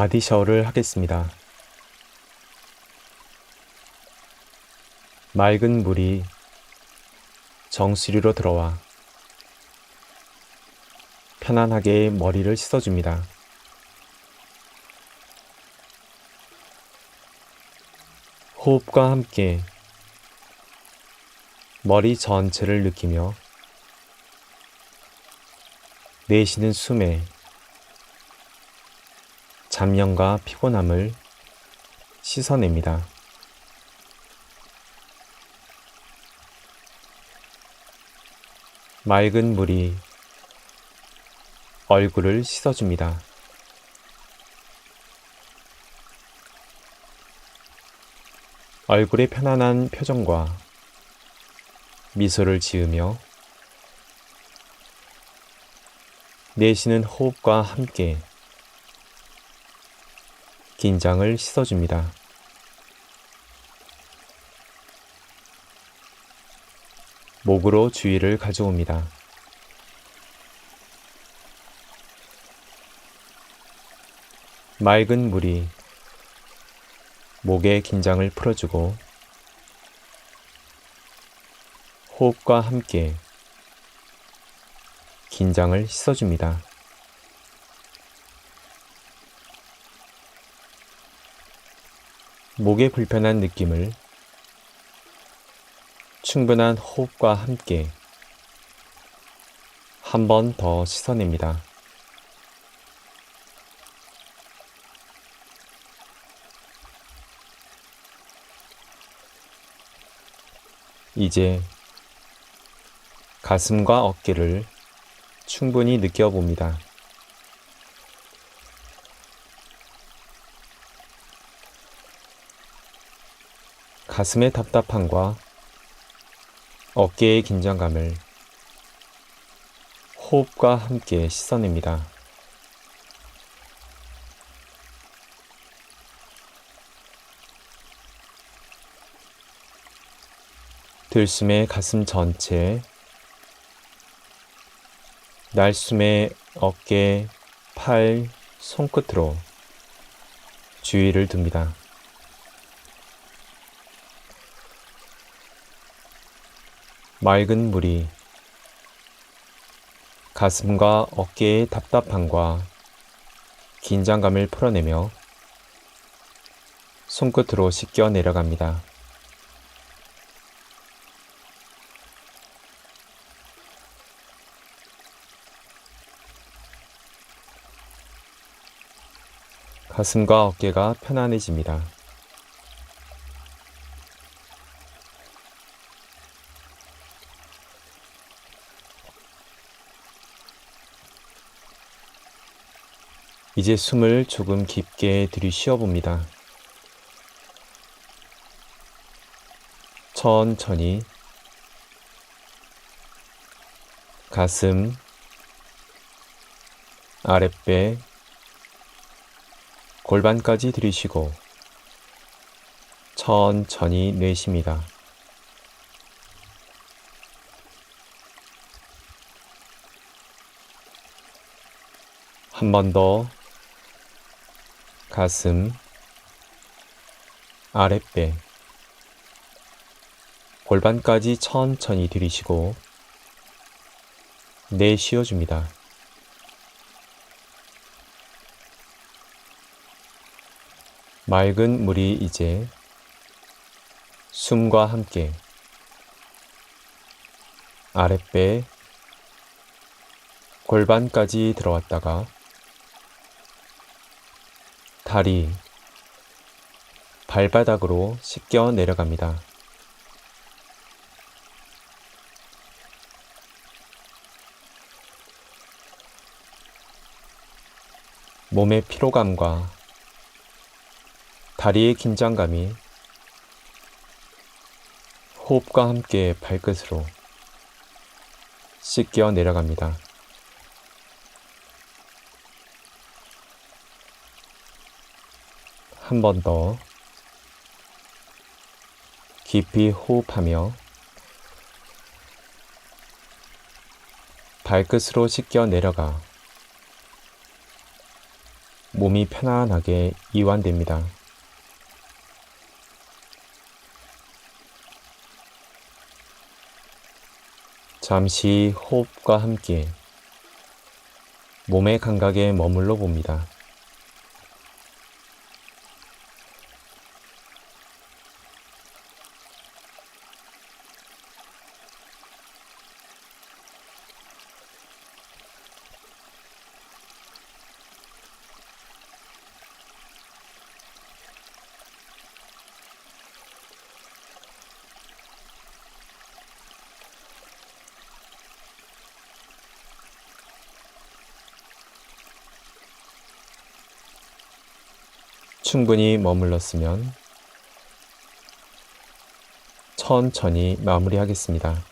바디 샤워를 하겠습니다. 맑은 물이 정수리로 들어와 편안하게 머리를 씻어줍니다. 호흡과 함께 머리 전체를 느끼며 내쉬는 숨에 잡념과 피곤함을 씻어냅니다. 맑은 물이 얼굴을 씻어줍니다. 얼굴의 편안한 표정과 미소를 지으며 내쉬는 호흡과 함께 긴장을 씻어줍니다. 목으로 주의를 가져옵니다. 맑은 물이 목의 긴장을 풀어주고 호흡과 함께 긴장을 씻어줍니다. 목의 불편한 느낌을 충분한 호흡과 함께 한 번 더 씻어냅니다. 이제 가슴과 어깨를 충분히 느껴봅니다. 가슴의 답답함과 어깨의 긴장감을 호흡과 함께 씻어냅니다. 들숨의 가슴 전체, 날숨의 어깨, 팔, 손끝으로 주의를 둡니다. 맑은 물이 가슴과 어깨의 답답함과 긴장감을 풀어내며 손끝으로 씻겨 내려갑니다. 가슴과 어깨가 편안해집니다. 이제 숨을 조금 깊게 들이쉬어 봅니다. 천천히 가슴, 아랫배, 골반까지 들이쉬고 천천히 내쉽니다. 한 번 더 가슴, 아랫배, 골반까지 천천히 들이쉬고 내쉬어줍니다. 맑은 물이 이제 숨과 함께 아랫배, 골반까지 들어왔다가 다리, 발바닥으로 씻겨 내려갑니다. 몸의 피로감과 다리의 긴장감이 호흡과 함께 발끝으로 씻겨 내려갑니다. 한 번 더 깊이 호흡하며 발끝으로 씻겨 내려가 몸이 편안하게 이완됩니다. 잠시 호흡과 함께 몸의 감각에 머물러 봅니다. 충분히 머물렀으면 천천히 마무리하겠습니다.